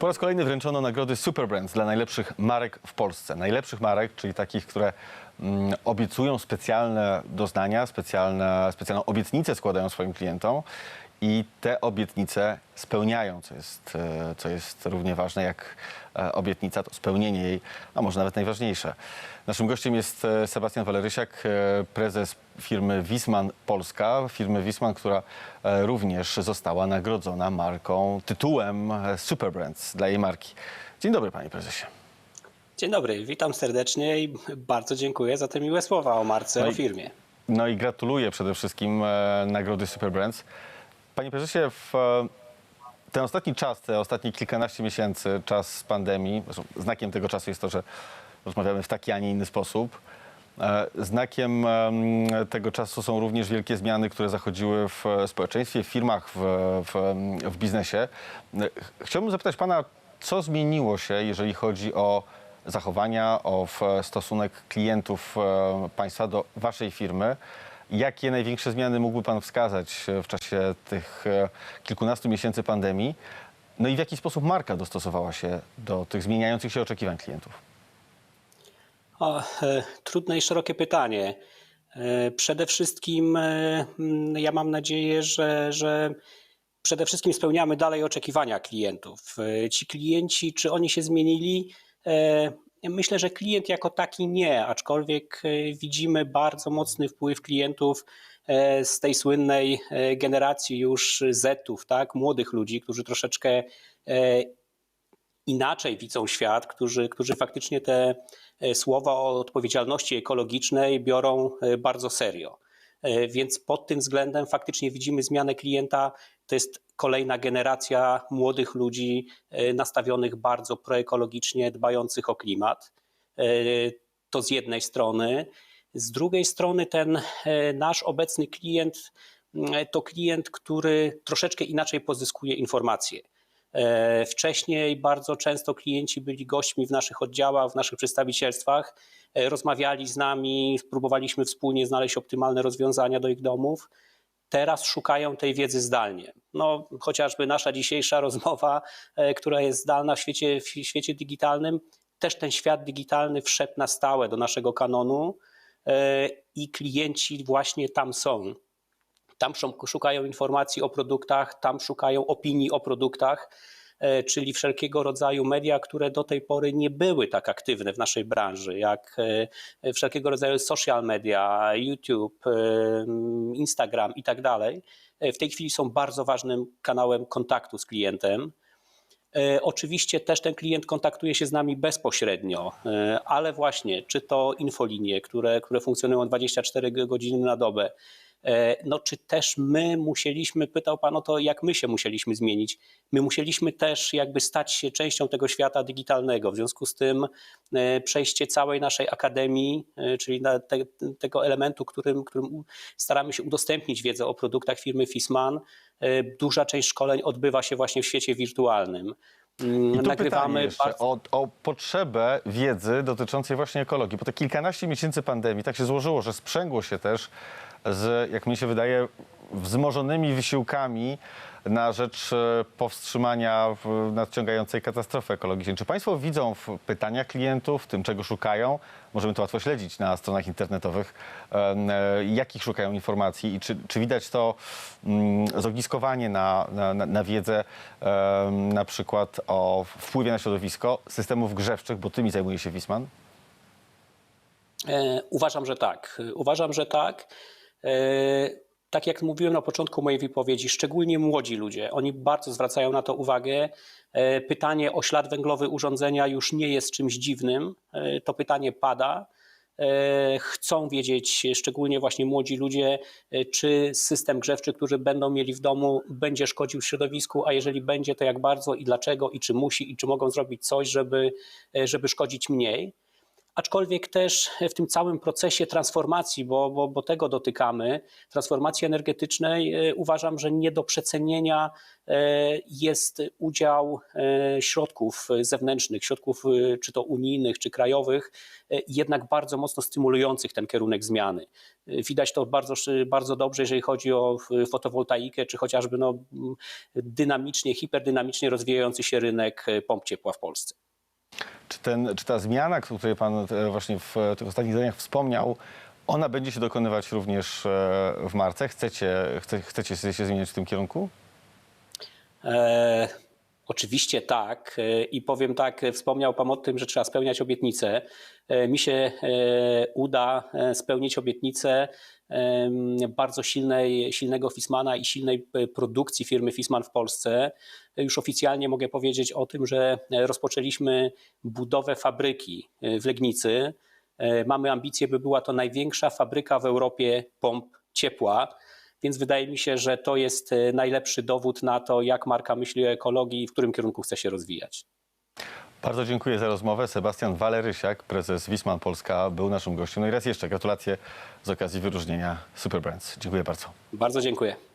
Po raz kolejny wręczono nagrody Superbrands dla najlepszych marek w Polsce. Najlepszych marek, czyli takich, które mm, obiecują specjalne doznania, specjalne, specjalną obietnicę składają swoim klientom i te obietnice spełniają, co jest, e, co jest równie ważne jak e, obietnica, to spełnienie jej, a może nawet najważniejsze. Naszym gościem jest e, Sebastian Walerysiak, prezes firmy Wisman Polska, firmy Wisman, która również została nagrodzona marką, tytułem Superbrands dla jej marki. Dzień dobry panie prezesie. Dzień dobry, witam serdecznie i bardzo dziękuję za te miłe słowa o marce, No o i- firmie. No i gratuluję przede wszystkim nagrody Superbrands. Panie prezesie, w e, ten ostatni czas, te ostatnie kilkanaście miesięcy, czas pandemii, znakiem tego czasu jest to, że rozmawiamy w taki, a nie inny sposób. E, Znakiem em, tego czasu są również wielkie zmiany, które zachodziły w społeczeństwie, w firmach, w, w, w biznesie. E, ch- Chciałbym zapytać pana, co zmieniło się, jeżeli chodzi o zachowania, o stosunek klientów państwa do waszej firmy? Jakie największe zmiany mógłby pan wskazać e, w czasie tych e, kilkunastu miesięcy pandemii? No i w jaki sposób marka dostosowała się do tych zmieniających się oczekiwań klientów? O, e, trudne i szerokie pytanie. Przede wszystkim ja mam nadzieję, że, że przede wszystkim spełniamy dalej oczekiwania klientów. Ci klienci, czy oni się zmienili? Myślę, że klient jako taki nie, aczkolwiek e, widzimy bardzo mocny wpływ klientów e, z tej słynnej e, generacji już Zetów, tak? młodych ludzi, którzy troszeczkę inaczej widzą świat, którzy, którzy faktycznie te słowa o odpowiedzialności ekologicznej biorą bardzo serio. E, Więc pod tym względem faktycznie widzimy zmianę klienta. To jest kolejna generacja młodych ludzi e, nastawionych bardzo proekologicznie, dbających o klimat. E, To z jednej strony. Z drugiej strony ten nasz obecny klient to klient, który troszeczkę inaczej pozyskuje informacje. E, Wcześniej bardzo często klienci byli gośćmi w naszych oddziałach, w naszych przedstawicielstwach, e, rozmawiali z nami, próbowaliśmy wspólnie znaleźć optymalne rozwiązania do ich domów. Teraz szukają tej wiedzy zdalnie. No, chociażby nasza dzisiejsza rozmowa, e, która jest zdalna w świecie, w świecie digitalnym, też ten świat digitalny wszedł na stałe do naszego kanonu i klienci właśnie tam są. Tam szukają informacji o produktach, tam szukają opinii o produktach, e, czyli wszelkiego rodzaju media, które do tej pory nie były tak aktywne w naszej branży, jak e, wszelkiego rodzaju social media, YouTube, e, Instagram i tak dalej. E, W tej chwili są bardzo ważnym kanałem kontaktu z klientem. E, Oczywiście też ten klient kontaktuje się z nami bezpośrednio, e, ale właśnie, czy to infolinie, które, które funkcjonują 24 godziny na dobę, e, no czy też my musieliśmy, pytał Pan o to, jak my się musieliśmy zmienić. My musieliśmy też jakby stać się częścią tego świata digitalnego. W związku z tym e, przejście całej naszej akademii, e, czyli te, tego elementu, którym, którym staramy się udostępnić wiedzę o produktach firmy Fisman, e, duża część szkoleń odbywa się właśnie w świecie wirtualnym. Mm, I tu Nagrywamy jeszcze bardzo- o, o potrzebę wiedzy dotyczącej właśnie ekologii. Po te kilkanaście miesięcy pandemii tak się złożyło, że sprzęgło się też z, jak mi się wydaje, wzmożonymi wysiłkami na rzecz e, powstrzymania nadciągającej katastrofy ekologicznej. Czy Państwo widzą w pytaniach klientów, w tym czego szukają, możemy to łatwo śledzić na stronach internetowych, em, e, jakich szukają informacji i czy, czy widać to mm, zogniskowanie na, na, na- wiedzę na przykład o wpływie na środowisko systemów grzewczych, bo tymi zajmuje się Wisman? E, Uważam, że tak. Uważam, że tak. E, Tak jak mówiłem na początku mojej wypowiedzi, szczególnie młodzi ludzie, oni bardzo zwracają na to uwagę. E, Pytanie o ślad węglowy urządzenia już nie jest czymś dziwnym. E, To pytanie pada. Chcą wiedzieć, szczególnie właśnie młodzi ludzie, czy system grzewczy, który będą mieli w domu, będzie szkodził środowisku, a jeżeli będzie, to jak bardzo i dlaczego, i czy musi, i czy mogą zrobić coś, żeby, żeby szkodzić mniej. Aczkolwiek też w tym całym procesie transformacji, bo, bo, bo tego dotykamy, transformacji energetycznej, e, uważam, że nie do przecenienia e, jest udział e, środków zewnętrznych, środków czy to unijnych, czy krajowych, jednak bardzo mocno stymulujących ten kierunek zmiany. Widać to bardzo, bardzo dobrze, jeżeli chodzi o fotowoltaikę, czy chociażby no, dynamicznie, hiperdynamicznie rozwijający się rynek pomp ciepła w Polsce. Czy, ten, czy ta zmiana, o której pan e, właśnie w e, tych ostatnich zdaniach wspomniał, ona będzie się dokonywać również e, w marce? Chcecie, chce, chcecie się zmieniać w tym kierunku? E, oczywiście tak. E, I powiem tak, e, wspomniał Pan o tym, że trzeba spełniać obietnice. E, mi się uda spełnić obietnicę bardzo silnej, silnego Fismana i silnej produkcji firmy Fisman w Polsce. Już oficjalnie mogę powiedzieć o tym, że rozpoczęliśmy budowę fabryki w Legnicy. Mamy ambicje, by była to największa fabryka w Europie pomp ciepła. Więc wydaje mi się, że to jest e, najlepszy dowód na to, jak marka myśli o ekologii i w którym kierunku chce się rozwijać. Bardzo dziękuję za rozmowę. Sebastian Walerysiak, prezes Wisman Polska, był naszym gościem. No i raz jeszcze gratulacje z okazji wyróżnienia Superbrands. Dziękuję bardzo. Bardzo dziękuję.